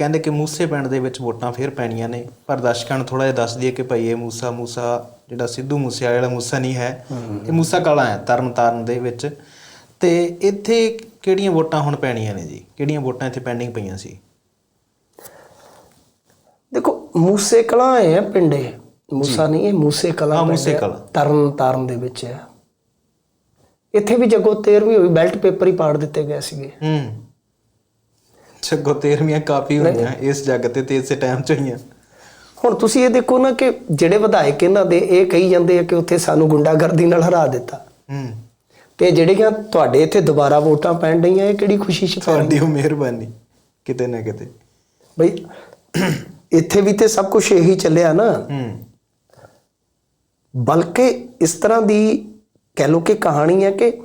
ਕਹਿੰਦੇ ਕਿ ਮੂਸੇ ਪਿੰਡ ਦੇ ਵਿੱਚ ਵੋਟਾਂ ਫੇਰ ਪੈਣੀਆਂ ਨੇ। ਪਰ ਦਰਸ਼ਕਾਂ ਨੂੰ ਥੋੜਾ ਜਿਹਾ ਦੱਸ ਦਈਏ ਕਿ ਭਾਈ ਇਹ ਮੂਸਾ ਮੂਸਾ ਜਿਹੜਾ ਸਿੱਧੂ ਮੂਸੇ ਵਾਲਾ ਮੂਸਾ ਨਹੀਂ ਹੈ। ਇਹ ਮੂਸਾ ਕਾਲਾ ਹੈ ਤਰਨ ਤਾਰਨ ਦੇ ਵਿੱਚ। ਤੇ ਇੱਥੇ ਕਿਹੜੀਆਂ ਵੋਟਾਂ ਹੁਣ ਪੈਣੀਆਂ ਨੇ ਜੀ? ਕਿਹੜੀਆਂ ਵੋਟਾਂ ਇੱਥੇ ਪੈਂਡਿੰਗ ਪਈਆਂ ਸੀ? ਦੇਖੋ ਮੂਸੇ ਕਲਾਂ ਹੈ ਪਿੰਡੇ। ਮੂਸਾ ਨਹੀਂ ਇਹ ਮੂਸੇ ਕਲਾਂ ਹਾਂ, ਮੂਸੇ ਕਲਾਂ। ਤਰਨ ਤਾਰਨ ਦੇ ਵਿੱਚ ਹੈ। ਇੱਥੇ ਵੀ ਜਗੋ 13ਵੀਂ ਹੋਈ ਬੈਲਟ ਪੇਪਰ ਹੀ ਪਾੜ ਦਿੱਤੇ ਗਏ ਸੀਗੇ। ਹੂੰ। ਛੱਗੋ 13ਵੀਆਂ ਕਾਫੀ ਹੋਈਆਂ ਇਸ ਜੱਗ ਤੇ ਤੇ ਇਸੇ ਟਾਈਮ ਚ ਹੋਈਆਂ। ਹੁਣ ਤੁਸੀਂ ਇਹ ਦੇਖੋ ਨਾ ਕਿ ਜਿਹੜੇ ਵਿਧਾਇਕ ਇਹਨਾਂ ਦੇ ਇਹ ਕਹੀ ਜਾਂਦੇ ਆ ਕਿ ਉੱਥੇ ਸਾਨੂੰ ਗੁੰਡਾਗਰਦੀ ਨਾਲ ਹਰਾ ਦਿੱਤਾ। ਹੂੰ। ਤੇ ਜਿਹੜੀਆਂ ਤੁਹਾਡੇ ਇੱਥੇ ਦੁਬਾਰਾ ਵੋਟਾਂ ਪੈਣ ਡਈਆਂ ਇਹ ਕਿਹੜੀ ਖੁਸ਼ੀ ਚ ਤੁਹਾਡੀ ਉਹ ਮਿਹਰਬਾਨੀ ਕਿਤੇ ਨਾ ਕਿਤੇ। ਬਈ ਇੱਥੇ ਵੀ ਤੇ ਸਭ ਕੁਝ ਇਹੀ ਚੱਲਿਆ ਨਾ। ਹੂੰ। ਬਲਕਿ ਇਸ ਤਰ੍ਹਾਂ ਦੀ ਕਹਿ ਲੋ ਕਿ ਕਹਾਣੀ ਹੈ ਕਿ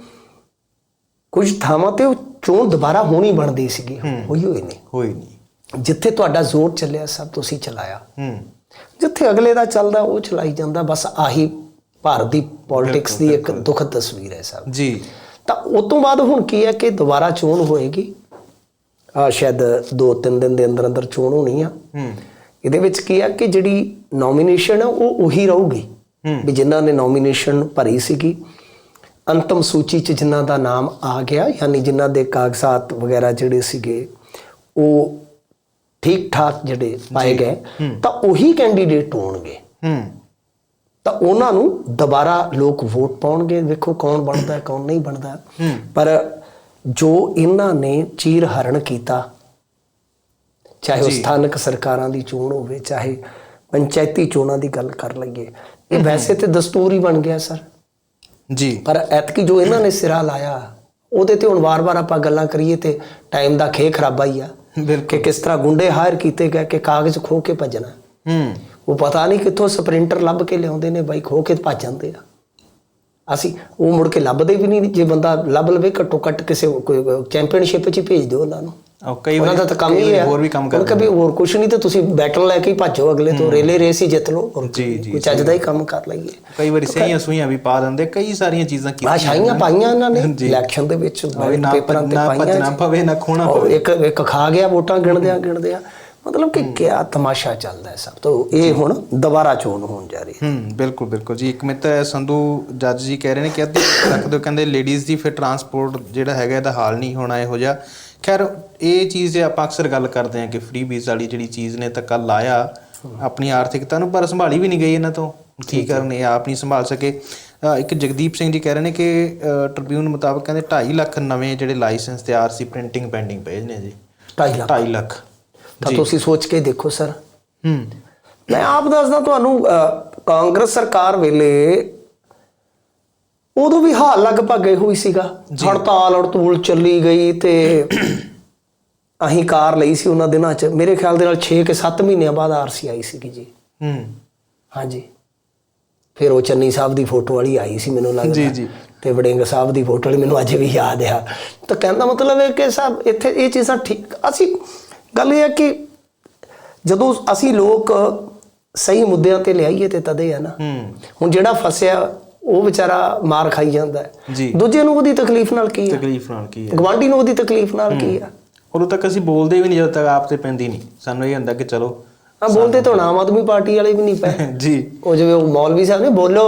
ਕੁਝ ਥਾਵਾਂ ਤੇ ਚੋਣ ਦੁਬਾਰਾ ਹੋਣੀ ਬਣਦੀ ਸੀਗੀ। ਹੋਈ ਹੋਈ ਨਹੀਂ। ਹੋਈ ਨਹੀਂ। ਜਿੱਥੇ ਤੁਹਾਡਾ ਜ਼ੋਰ ਚੱਲਿਆ ਸਭ ਤੁਸੀਂ ਚਲਾਇਆ। ਹੂੰ। ਜਿੱਥੇ ਅਗਲੇ ਦਾ ਚੱਲਦਾ ਉਹ ਚਲਾਈ ਜਾਂਦਾ। ਬਸ ਆਹੀ ਭਾਰਤ ਦੀ ਪੋਲਿਟਿਕਸ ਦੀ ਇੱਕ ਦੁਖਦ ਤਸਵੀਰ ਹੈ ਸਭ ਜੀ। ਤਾਂ ਉਸ ਤੋਂ ਬਾਅਦ ਹੁਣ ਕੀ ਹੈ ਕਿ ਦੁਬਾਰਾ ਚੋਣ ਹੋਏਗੀ। ਆ ਸ਼ਾਇਦ 2-3 ਦਿਨ ਦੇ ਅੰਦਰ ਅੰਦਰ ਚੋਣ ਹੋਣੀ ਆ। ਹੂੰ। ਇਹਦੇ ਵਿੱਚ ਕੀ ਹੈ ਕਿ ਜਿਹੜੀ ਨੋਮੀਨੇਸ਼ਨ ਹੈ ਉਹ ਉਹੀ ਰਹੂਗੀ। ਵੀ ਜਿਨ੍ਹਾਂ ਨੇ ਨੋਮੀਨੇਸ਼ਨ ਭਰੀ ਸੀਗੀ ਅੰਤਮ ਸੂਚੀ 'ਚ ਜਿਨ੍ਹਾਂ ਦਾ ਨਾਮ ਆ ਗਿਆ ਯਾਨੀ ਜਿਨ੍ਹਾਂ ਦੇ ਕਾਗਜ਼ਾਤ ਵਗੈਰਾ ਜਿਹੜੇ ਸੀਗੇ ਉਹ ਠੀਕ ਠਾਕ ਜਿਹੜੇ ਪਾਏ ਗਏ ਤਾਂ ਉਹੀ ਕੈਂਡੀਡੇਟ ਹੋਣਗੇ। ਹੂੰ। ਤਾਂ ਉਹਨਾਂ ਨੂੰ ਦੁਬਾਰਾ ਲੋਕ ਵੋਟ ਪਾਉਣਗੇ ਵੇਖੋ ਕੌਣ ਬਣਦਾ ਹੈ, ਕੌਣ ਨਹੀਂ ਬਣਦਾ। ਪਰ ਜੋ ਇਹਨਾਂ ਨੇ ਚੀਰ ਹਰਣ ਕੀਤਾ ਚਾਹੇ ਉਹ ਸਥਾਨਕ ਸਰਕਾਰਾਂ ਦੀ ਚੋਣ ਹੋਵੇ ਚਾਹੇ ਪੰਚਾਇਤੀ ਚੋਣਾਂ ਦੀ ਗੱਲ ਕਰ ਲਈਏ ਇਹ ਵੈਸੇ ਤੇ ਦਸਤੂਰ ਹੀ ਬਣ ਗਿਆ ਸਰ। ਜੀ। ਪਰ ਐਤਕੀ ਜੋ ਇਹਨਾਂ ਨੇ ਸਿਰਾ ਲਾਇਆ ਉਹਦੇ ਤੇ ਹੁਣ ਵਾਰ-ਵਾਰ ਆਪਾਂ ਗੱਲਾਂ ਕਰੀਏ ਤੇ ਟਾਈਮ ਦਾ ਖੇ ਖਰਾਬਾ ਹੀ ਆ। ਬਿਲਕੁਲ। ਕਿ ਕਿਸ ਤਰ੍ਹਾਂ ਗੁੰਡੇ ਹਾਇਰ ਕੀਤੇ ਗਏ ਕਿ ਕਾਗਜ਼ ਖੋ ਕੇ ਭੱਜਣਾ। ਹੂੰ। ਉਹ ਪਤਾ ਨਹੀਂ ਕਿੱਥੋਂ ਸਪ੍ਰਿੰਟਰ ਲੱਭ ਕੇ ਲਿਆਉਂਦੇ ਨੇ ਬਾਈ ਖੋ ਕੇ ਭੱਜ ਜਾਂਦੇ ਆ। ਅਸੀਂ ਉਹ ਮੁੜ ਕੇ ਲੱਭਦੇ ਵੀ ਨਹੀਂ ਜੇ ਬੰਦਾ ਲੱਭ ਲਵੇ ਘੱਟੋ ਘੱਟ ਕਿਸੇ ਕੋਈ ਚੈਂਪੀਅਨਸ਼ਿਪ 'ਚ ਭੇਜ ਦਿਓ ਉਹਨਾਂ ਨੂੰ। ਉਹ ਕਈ ਉਹਨਾਂ ਵਾਰੀ ਦਾ ਤਾਂ ਕੰਮ ਹੀ ਹੈ ਹੋਰ ਵੀ ਕੰਮ ਉਹ ਕਰਦੇ ਕਦੇ ਹੋਰ ਕੁਝ ਨਹੀਂ ਤੇ ਤੁਸੀਂ ਬੈਟਲ ਲੈ ਕੇ ਹੀ ਭੱਜੋ ਅਗਲੇ ਤੋਂ ਰੇਲੇ ਰੇਸ ਹੀ ਜਿੱਤ ਲਓ। ਹੋਰ ਜੀ, ਜੀ, ਕੋਈ ਚੱਜ ਦਾ ਹੀ ਕੰਮ ਕਰ ਲਈਏ। ਕਈ ਵਾਰੀ ਸਹੀਆਂ ਸੂਈਆਂ ਵੀ ਪਾ ਦਿੰਦੇ ਕਈ ਸਾਰੀਆਂ ਚੀਜ਼ਾਂ ਆ ਕੀਤੀਆਂ ਛਾਈਆਂ ਪਾਈਆਂ ਇਹਨਾਂ ਨੇ। ਇਲੈਕਸ਼ਨ ਦੇ ਵਿੱਚ ਨਾ ਪੇਪਰਾਂ ਤੇ ਨਾ ਪਾਈਆਂ ਭੱਜਣਾ ਪਵੇ ਨਾ ਖੋਣਾ ਪਵੇ। ਇੱਕ ਇੱਕ ਖਾ ਗਿਆ ਵੋਟਾਂ ਗਿਣਦਿਆਂ ਗਿਣਦਿਆਂ। ਮਤਲਬ ਕਿ ਕਿਆ ਤਮਾਸ਼ਾ ਚੱਲਦਾ ਹੈ ਸਭ ਤੋਂ। ਇਹ ਹੁਣ ਦੁਬਾਰਾ ਚੋਣ ਹੋਣ ਜਾ ਰਹੀ ਹੈ। ਹੂੰ ਬਿਲਕੁਲ ਬਿਲਕੁਲ ਜੀ। ਇੱਕ ਮਿੱਤਰ ਸੰਧੂ ਜੱਜ ਜੀ ਕਹਿ ਰਹੇ ਨੇ ਕਿ ਅੱਧੀ ਰੱਖ ਦਿਓ ਕਹਿੰਦੇ ਲੇਡੀਜ਼ ਦੀ ਫਿਰ ਟਰਾਂਸਪੋਰਟ ਜਿਹੜਾ ਹੈਗਾ ਇਹਦਾ ਹਾਲ ਨਹੀਂ ਹੋਣਾ ਇਹੋ ਜਿਹਾ। ਖੈਰ ਇਹ ਚੀਜ਼ ਆਪਾਂ ਅਕਸਰ ਗੱਲ ਕਰਦੇ ਹਾਂ ਕਿ ਫ੍ਰੀ ਵੀਜ਼ਾ ਵਾਲੀ ਜਿਹੜੀ ਚੀਜ਼ ਨੇ ਧੱਕਾ ਲਾਇਆ ਆਪਣੀ ਆਰਥਿਕਤਾ ਨੂੰ ਪਰ ਸੰਭਾਲੀ ਵੀ ਨਹੀਂ ਗਈ ਇਹਨਾਂ ਤੋਂ। ਕੀ ਕਰਨ ਆਪ ਨਹੀਂ ਸੰਭਾਲ ਸਕੇ। ਇੱਕ ਜਗਦੀਪ ਸਿੰਘ ਜੀ ਕਹਿ ਰਹੇ ਨੇ ਕਿ ਟ੍ਰਿਬਿਊਨ ਮੁਤਾਬਕ ਕਹਿੰਦੇ 2.5 ਲੱਖ ਨਵੇਂ ਜਿਹੜੇ ਲਾਇਸੈਂਸ ਤੇ ਆਰਸੀ ਪ੍ਰਿੰਟਿੰਗ ਪੈਂਡਿੰਗ ਪਏ ਨੇ ਜੀ। 2.5 ਲੱਖ। 2.5 ਲੱਖ। ਤਾਂ ਤੁਸੀਂ ਸੋਚ ਕੇ ਦੇਖੋ ਸਰ। ਹੂੰ। ਮੈਂ ਆਪ ਦੱਸਦਾ ਤੁਹਾਨੂੰ ਕਾਂਗਰਸ ਸਰਕਾਰ ਵੇਲੇ ਉਦੋਂ ਵੀ ਹਾਲ ਲਗਭਗ ਗਈ ਹੋਈ ਸੀਗਾ। ਹੜਤਾਲ ਹੜਤੂਲ ਚੱਲੀ ਗਈ ਤੇ ਅਹੀਂ ਕਾਰ ਲਈ ਸੀ ਉਹਨਾਂ ਦਿਨਾਂ 'ਚ। ਮੇਰੇ ਖਿਆਲ ਦੇ ਨਾਲ 6 ਕਿ 7 ਮਹੀਨਿਆਂ ਬਾਅਦ ਆਰਸੀ ਆਈ ਸੀਗੀ ਜੀ। ਹੂੰ। ਹਾਂਜੀ। ਫਿਰ ਉਹ ਚੰਨੀ ਸਾਹਿਬ ਦੀ ਫੋਟੋ ਵਾਲੀ ਆਈ ਸੀ ਮੈਨੂੰ ਲੱਗਦਾ। ਜੀ, ਜੀ। ਤੇ ਵੜਿੰਗ ਸਾਹਿਬ ਦੀ ਫੋਟੋ ਵਾਲੀ ਮੈਨੂੰ ਅੱਜ ਵੀ ਯਾਦ ਆ। ਤਾਂ ਕਹਿੰਦਾ ਮਤਲਬ ਹੈ ਕਿ ਸਾਹਿਬ ਇੱਥੇ ਇਹ ਚੀਜ਼ਾਂ ਠੀਕ ਅਸੀਂ ਗੱਲ ਇਹ ਹੈ ਕਿ ਜਦੋਂ ਅਸੀਂ ਲੋਕ ਸਹੀ ਮੁੱਦਿਆਂ ਤੇ ਲਿਆਈਏ ਤੇ ਤਦੇ ਆ ਨਾ। ਹੂੰ। ਹੁਣ ਜਿਹੜਾ ਫਸਿਆ ਉਹ ਵਿਚਾਰਾ ਮਾਰ ਖਾਈ ਜਾਂਦਾ ਹੈ। ਦੂਜੇ ਨੂੰ ਉਹਦੀ ਤਕਲੀਫ ਨਾਲ ਕੀ ਹੈ? ਤਕਲੀਫ ਨਾਲ ਕੀ ਹੈ? ਗਵਾਂਢੀ ਨੂੰ ਉਹਦੀ ਤਕਲੀਫ ਨਾਲ ਕੀ ਹੈ। ਉਦੋਂ ਤੱਕ ਅਸੀਂ ਬੋਲਦੇ ਵੀ ਨਹੀਂ ਜਦੋਂ ਤੱਕ ਆਪ ਤੇ ਪੈਂਦੀ ਨਹੀਂ। ਸਾਨੂੰ ਇਹ ਹੁੰਦਾ ਕਿ ਚਲੋ ਆ ਬੋਲਦੇ ਤਾਂ ਆਮ ਆਦਮੀ ਪਾਰਟੀ ਵਾਲੇ ਵੀ ਨਹੀਂ ਪਏ। ਜੀ। ਉਹ ਜਿਵੇਂ ਉਹ ਮੌਲਵੀ ਸਾਹਿਬ ਨੇ ਬੋਲੋ।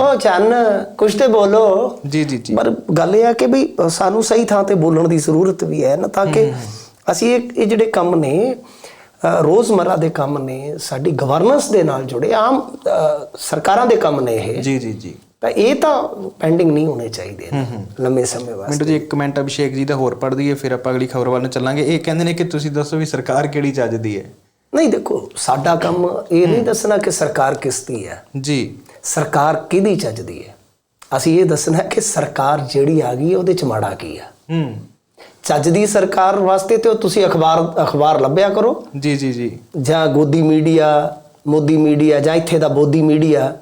ਉਹ ਚੰਨ ਕੁਛ ਤੇ ਬੋਲੋ। ਜੀ ਜੀ ਜੀ। ਪਰ ਗੱਲ ਇਹ ਆ ਕਿ ਵੀ ਸਾਨੂੰ ਸਹੀ ਥਾਂ ਤੇ ਬੋਲਣ ਦੀ ਜ਼ਰੂਰਤ ਵੀ ਹੈ ਨਾ ਤਾਂ ਕਿ ਅਸੀਂ ਇਹ ਜਿਹੜੇ ਕੰਮ ਨੇ ਅ, ਰੋਜ਼ਮਰਰਾ ਦੇ ਕੰਮ ਨੇ ਸਾਡੀ ਗਵਰਨੈਂਸ ਦੇ ਨਾਲ ਜੁੜੇ ਆਮ ਸਰਕਾਰਾਂ ਦੇ ਕੰਮ ਨੇ ਇਹ। ਜੀ ਜੀ ਜੀ। ਤਾਂ ਇਹ ਤਾਂ ਪੈਂਡਿੰਗ ਨਹੀਂ ਹੋਣੇ ਚਾਹੀਦੇ ਲੰਮੇ ਸਮੇਂ ਵਾਸਤੇ। ਮਿੰਟੂ ਜੀ ਇੱਕ ਕਮੈਂਟ ਅਭਿਸ਼ੇਕ ਜੀ ਦਾ ਹੋਰ ਪੜ੍ਹ ਦਈਏ ਫਿਰ ਆਪਾਂ ਅਗਲੀ ਖਬਰ ਵੱਲ ਨੂੰ ਚੱਲਾਂਗੇ। ਇਹ ਕਹਿੰਦੇ ਨੇ ਕਿ ਤੁਸੀਂ ਦੱਸੋ ਵੀ ਸਰਕਾਰ ਕਿਹੜੀ ਚੱਜਦੀ ਹੈ? ਨਹੀਂ ਦੇਖੋ ਸਾਡਾ ਕੰਮ ਇਹ ਨਹੀਂ ਦੱਸਣਾ ਕਿ ਸਰਕਾਰ ਕਿਸ ਦੀ ਹੈ। ਜੀ। ਸਰਕਾਰ ਕਿਹਦੀ ਚੱਜਦੀ ਹੈ? ਅਸੀਂ ਇਹ ਦੱਸਣਾ ਕਿ ਸਰਕਾਰ ਜਿਹੜੀ ਆ ਗਈ ਉਹਦੇ ਚ ਮਾੜਾ ਕੀ ਆ। ਹੂੰ। ਚੱਜ ਦੀ ਸਰਕਾਰ ਵਾਸਤੇ ਤੇ ਤੁਸੀਂ ਅਖਬਾਰ ਅਖਬਾਰ ਲੱਭਿਆ ਕਰੋ। ਜੀ ਜੀ ਜੀ। ਜਾਂ ਗੋਦੀ ਮੀਡੀਆ ਮੋਦੀ ਮੀਡੀਆ ਜਾਂ ਇੱਥੇ ਦਾ ਬੋਦੀ ਮੀਡੀਆ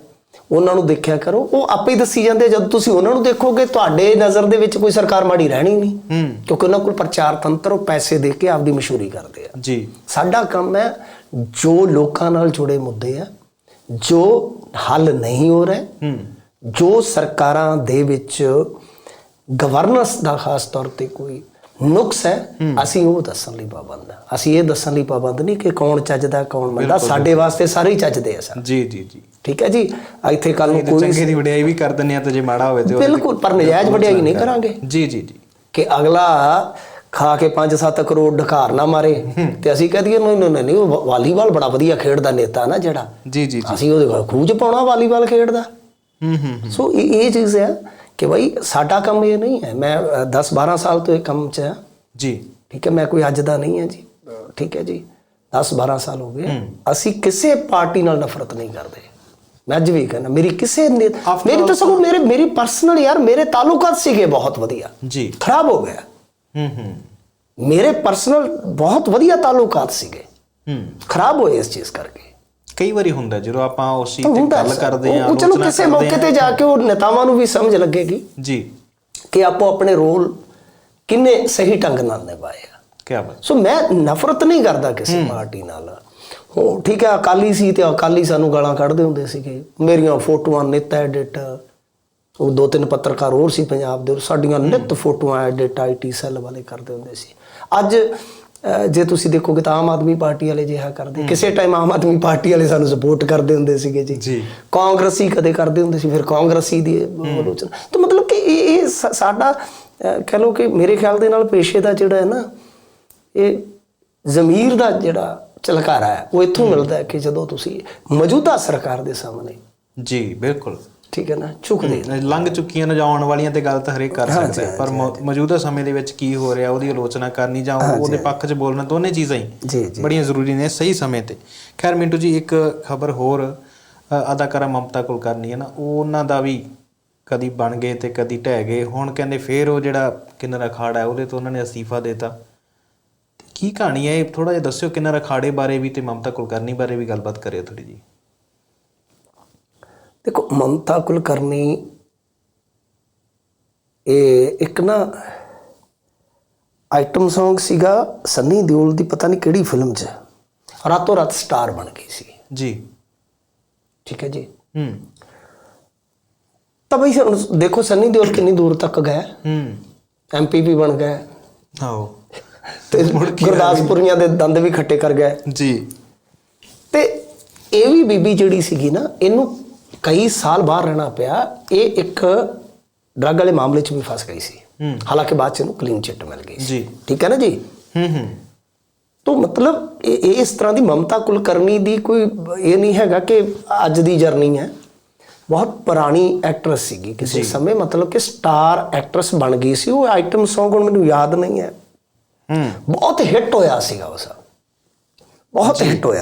ਉਹਨਾਂ ਨੂੰ ਦੇਖਿਆ ਕਰੋ। ਉਹ ਆਪੇ ਹੀ ਦੱਸੀ ਜਾਂਦੇ। ਜਦ ਤੁਸੀਂ ਉਹਨਾਂ ਨੂੰ ਦੇਖੋਗੇ ਤੁਹਾਡੇ ਨਜ਼ਰ ਦੇ ਵਿੱਚ ਕੋਈ ਸਰਕਾਰ ਮਾੜੀ ਰਹਿਣੀ ਨਹੀਂ। ਕਿਉਂਕਿ ਉਹਨਾਂ ਕੋਲ ਪ੍ਰਚਾਰ ਤੰਤਰ ਉਹ ਪੈਸੇ ਦੇ ਕੇ ਆਪਦੀ ਮਸ਼ਹੂਰੀ ਕਰਦੇ ਆ। ਜੀ। ਸਾਡਾ ਕੰਮ ਹੈ ਜੋ ਲੋਕਾਂ ਨਾਲ ਜੁੜੇ ਮੁੱਦੇ ਆ ਜੋ ਹੱਲ ਨਹੀਂ ਹੋ ਰਹੇ ਜੋ ਸਰਕਾਰਾਂ ਦੇ ਵਿੱਚ ਗਵਰਨੈਂਸ ਦਾ ਖਾਸ ਤੌਰ ਤੇ ਕੋਈ ਨੁਕਸ ਹੈ। ਅਸੀਂ ਉਹ ਦੱਸਣ ਲਈ ਪਾਬੰਦ ਹਾਂ। ਅਸੀਂ ਇਹ ਦੱਸਣ ਲਈ ਪਾਬੰਦ ਨਹੀਂ ਕਿ ਕੌਣ ਚੱਜਦਾ ਕੌਣ ਮੰਦਾ ਸਾਡੇ ਵਾਸਤੇ ਸਾਰੇ ਹੀ ਚੱਜਦੇ ਆ ਸਰ। ਜੀ ਜੀ ਜੀ। ਠੀਕ ਹੈ ਜੀ? ਇੱਥੇ ਕੱਲ ਨੂੰ ਕੋਈ ਚੰਗੇ ਦੀ ਵਡਿਆਈ ਵੀ ਕਰ ਦਿੰਦੇ ਆ ਤੇ ਜੇ ਮਾੜਾ ਹੋਵੇ ਤੇ ਬਿਲਕੁਲ ਪਰ ਨਜਾਇਜ਼ ਵਡਿਆਈ ਨਹੀਂ ਕਰਾਂਗੇ। ਜੀ ਜੀ ਜੀ। ਕਿ ਅਗਲਾ ਖਾ ਕੇ 5-7 ਕਰੋੜ ਢਕਾਰ ਨਾ ਮਾਰੇ। ਤੇ ਅਸੀਂ ਕਹ ਦਈਏ ਨਹੀਂ ਨਹੀਂ ਨਹੀਂ ਉਹ ਵਾਲੀਬਾਲ ਬੜਾ ਵਧੀਆ ਖੇਡਦਾ ਨੇਤਾ ਨਾ ਜਿਹੜਾ। ਜੀ ਜੀ ਜੀ। ਅਸੀਂ ਉਹਦੇ ਖੂਜ ਪਾਉਣਾ ਵਾਲੀਬਾਲ ਖੇਡਦਾ। ਹੂੰ ਹੂੰ। ਸੋ ਇਹ ਇਹ ਚੀਜ਼ ਹੈ। ਕਿ ਭਾਈ ਸਾਡਾ ਕੰਮ ਇਹ ਨਹੀਂ ਹੈ। ਮੈਂ 10-12 ਸਾਲ ਤੋਂ ਇਹ ਕੰਮ 'ਚ ਹਾਂ। ਜੀ। ਠੀਕ ਹੈ ਮੈਂ ਕੋਈ ਅੱਜ ਦਾ ਨਹੀਂ ਹੈ ਜੀ। ਠੀਕ ਹੈ ਜੀ। 10-12 ਸਾਲ ਹੋ ਗਏ। ਅਸੀਂ ਕਿਸੇ ਪਾਰਟੀ ਨਾਲ ਨਫ਼ਰਤ ਨਹੀਂ ਕਰਦੇ। ਮੈਂ ਅੱਜ ਵੀ ਕਹਿੰਦਾ ਮੇਰੀ ਕਿਸੇ ਨੇ ਮੇਰੀ ਤਾਂ ਸਗੋਂ ਮੇਰੇ ਮੇਰੀ ਪਰਸਨਲ ਯਾਰ ਮੇਰੇ ਤਾਲੁਕਾਤ ਸੀਗੇ ਬਹੁਤ ਵਧੀਆ। ਜੀ। ਖਰਾਬ ਹੋ ਗਿਆ। ਹੂੰ ਹੂੰ। ਮੇਰੇ ਪਰਸਨਲ ਬਹੁਤ ਵਧੀਆ ਤਾਲੁਕਾਤ ਸੀਗੇ। ਹੂੰ। ਖਰਾਬ ਹੋਏ ਇਸ ਚੀਜ਼ ਕਰਕੇ। ਕਈ ਵਾਰੀ ਹੁੰਦਾ ਜਦੋਂ ਆਪਾਂ ਉਸ ਚੀਜ਼ ਤਾਂ ਗੱਲ। ਕਰਦੇ ਆ ਉਹ ਚਲੋ ਕਿਸੇ ਮੌਕੇ ਤੇ ਜਾ ਕੇ ਉਹ ਨੇਤਾਵਾਂ ਨੂੰ ਵੀ ਸਮਝ ਲੱਗੇਗੀ ਜੀ। ਕਿ ਆਪੋ ਆਪਣੇ ਰੋਲ ਕਿੰਨੇ ਸਹੀ ਢੰਗ ਨਾਲ ਨਿਭਾਏ ਆ। ਕੀ ਬਾਤ। ਸੋ ਮੈਂ ਨਫ਼ਰਤ ਨਹੀਂ ਕਰਦਾ ਕਿਸੇ ਪਾਰਟੀ ਨਾਲ। ਹੋ ਠੀਕ ਹੈ ਅਕਾਲੀ ਸੀ ਤੇ ਅਕਾਲੀ ਸਾਨੂੰ ਗਾਲਾਂ ਕੱਢਦੇ ਹੁੰਦੇ ਸੀਗੇ। ਮੇਰੀਆਂ ਫੋਟੋਆਂ ਨਿੱਤ ਐਡਿਟ। ਉਹ ਦੋ ਤਿੰਨ ਪੱਤਰਕਾਰ ਹੋਰ ਸੀ ਪੰਜਾਬ ਦੇ ਸਾਡੀਆਂ ਨਿੱਤ ਫੋਟੋਆਂ ਐਡਿਟ ਆਈਟੀ ਸੈੱਲ ਵਾਲੇ ਕਰਦੇ ਹੁੰਦੇ ਸੀ। ਅੱਜ ਜੇ ਤੁਸੀਂ ਦੇਖੋਗੇ ਤਾਂ ਆਮ ਆਦਮੀ ਪਾਰਟੀ ਵਾਲੇ ਜਿਹਾ ਕਰਦੇ। ਕਿਸੇ ਟਾਈਮ ਆਮ ਆਦਮੀ ਪਾਰਟੀ ਵਾਲੇ ਸਾਨੂੰ ਸਪੋਰਟ ਕਰਦੇ ਹੁੰਦੇ ਸੀਗੇ ਜੀ। ਜੀ। ਕਾਂਗਰਸੀ ਕਦੇ ਕਰਦੇ ਹੁੰਦੇ ਸੀ ਫਿਰ ਕਾਂਗਰਸੀ ਦੀ ਆਲੋਚਨਾ। ਤਾਂ ਮਤਲਬ ਕਿ ਇਹ ਸਾਡਾ ਕਹਿ ਲਓ ਕਿ ਮੇਰੇ ਖਿਆਲ ਦੇ ਨਾਲ ਪੇਸ਼ੇ ਦਾ ਜਿਹੜਾ ਹੈ ਨਾ ਇਹ ਜ਼ਮੀਰ ਦਾ ਜਿਹੜਾ ਝਲਕਾਰਾ ਹੈ ਉਹ ਇੱਥੋਂ ਮਿਲਦਾ ਹੈ ਕਿ ਜਦੋਂ ਤੁਸੀਂ ਮੌਜੂਦਾ ਸਰਕਾਰ ਦੇ ਸਾਹਮਣੇ ਜੀ ਬਿਲਕੁਲ। ਠੀਕ ਹੈ ਨਾ? ਝੁਕਦੇ ਲੰਘ ਚੁੱਕੀਆਂ ਨੇ ਜਾਂ ਆਉਣ ਵਾਲੀਆਂ ਤੇ ਗੱਲ ਤਾਂ ਹਰੇਕ ਕਰ ਸਕਦਾ ਪਰ ਮੌਜੂਦਾ ਸਮੇਂ ਦੇ ਵਿੱਚ ਕੀ ਹੋ ਰਿਹਾ ਉਹਦੀ ਆਲੋਚਨਾ ਕਰਨੀ ਜਾਂ ਉਹਦੇ ਪੱਖ 'ਚ ਬੋਲਣਾ ਦੋਨੇ ਚੀਜ਼ਾਂ ਹੀ ਬੜੀਆਂ ਜ਼ਰੂਰੀ ਨੇ ਸਹੀ ਸਮੇਂ ਤੇ। ਖੈਰ ਮਿੰਟੂ ਜੀ ਇੱਕ ਖਬਰ ਹੋਰ ਅਦਾਕਾਰਾ ਮਮਤਾ ਕੋਲ ਕਰਨੀ ਹੈ ਨਾ ਉਹ ਉਹਨਾਂ ਦਾ ਵੀ ਕਦੀ ਬਣ ਗਏ ਤੇ ਕਦੀ ਢਹਿ ਗਏ ਹੁਣ ਕਹਿੰਦੇ ਫੇਰ ਉਹ ਜਿਹੜਾ ਕਿੰਨਰ ਅਖਾੜਾ ਹੈ ਉਹਦੇ ਤੋਂ ਉਹਨਾਂ ਨੇ ਅਸਤੀਫਾ ਦਿੱਤਾ। ਕੀ ਕਹਾਣੀ ਹੈ? ਇਹ ਥੋੜਾ ਜਿਹਾ ਦੱਸਿਓ ਕਿੰਨਰ ਅਖਾੜੇ ਬਾਰੇ ਵੀ ਤੇ ਮਮਤਾ ਕੁਲਕਰਨੀ ਬਾਰੇ ਵੀ ਗੱਲਬਾਤ ਕਰਿਓ ਥੋੜੀ ਜੀ ਦੇਖੋ ਮਮਤਾ ਕੁਲਕਰਨੀ ਇਹ ਇੱਕ ਨਾ ਆਈਟਮ Song ਸੀਗਾ ਸੰਨੀ ਦਿਓਲ ਦੀ ਪਤਾ ਨਹੀਂ ਕਿਹੜੀ ਫਿਲਮ 'ਚ। ਰਾਤੋਂ ਰਾਤ ਸਟਾਰ ਬਣ ਗਈ ਸੀ। ਜੀ। ਠੀਕ ਹੈ ਜੀ? ਹੂੰ। ਤਾਂ ਬਈ ਹੁਣ ਦੇਖੋ ਸੰਨੀ ਦਿਓਲ ਕਿੰਨੀ ਦੂਰ ਤੱਕ ਗਏ। ਹੂੰ। ਐਮਪੀ ਵੀ ਬਣ ਗਏ। ਆਓ। ਤੇ ਗੁਰਦਾਸਪੁਰੀਆਂ ਦੇ ਦੰਦ ਵੀ ਖੱਟੇ ਕਰ ਗਏ। ਜੀ। ਤੇ ਇਹ ਵੀ ਬੀਬੀ ਜਿਹੜੀ ਸੀਗੀ ਨਾ ਇਹਨੂੰ ਕਈ ਸਾਲ ਬਾਹਰ ਰਹਿਣਾ ਪਿਆ ਇਹ ਇੱਕ ਡਰੱਗ ਵਾਲੇ ਮਾਮਲੇ 'ਚ ਵੀ ਫਸ ਗਈ ਸੀ। ਹਾਲਾਂਕਿ ਬਾਅਦ 'ਚ ਇਹਨੂੰ ਕਲੀਨ ਚਿੱਟ ਮਿਲ ਗਈ ਸੀ। ਜੀ। ਠੀਕ ਹੈ ਨਾ ਜੀ? ਹੂੰ ਹੂੰ। ਤੋਂ ਮਤਲਬ ਇਹ ਇਸ ਤਰ੍ਹਾਂ ਦੀ ਮਮਤਾ ਕੁਲਕਰਨੀ ਦੀ ਕੋਈ ਇਹ ਨਹੀਂ ਹੈਗਾ ਕਿ ਅੱਜ ਦੀ ਜਰਨੀ ਹੈ। ਬਹੁਤ ਪੁਰਾਣੀ ਐਕਟਰੈਸ ਸੀਗੀ ਕਿਸੇ ਸਮੇਂ ਮਤਲਬ ਕਿ ਸਟਾਰ ਐਕਟਰੈਸ ਬਣ ਗਈ ਸੀ। ਉਹ ਆਈਟਮ Song ਹੁਣ ਮੈਨੂੰ ਯਾਦ ਨਹੀਂ ਹੈ। ਹੂੰ। ਬਹੁਤ ਹਿੱਟ ਹੋਇਆ ਸੀਗਾ ਉਸ ਬਹੁਤ ਹਿੱਟ ਹੋਇਆ।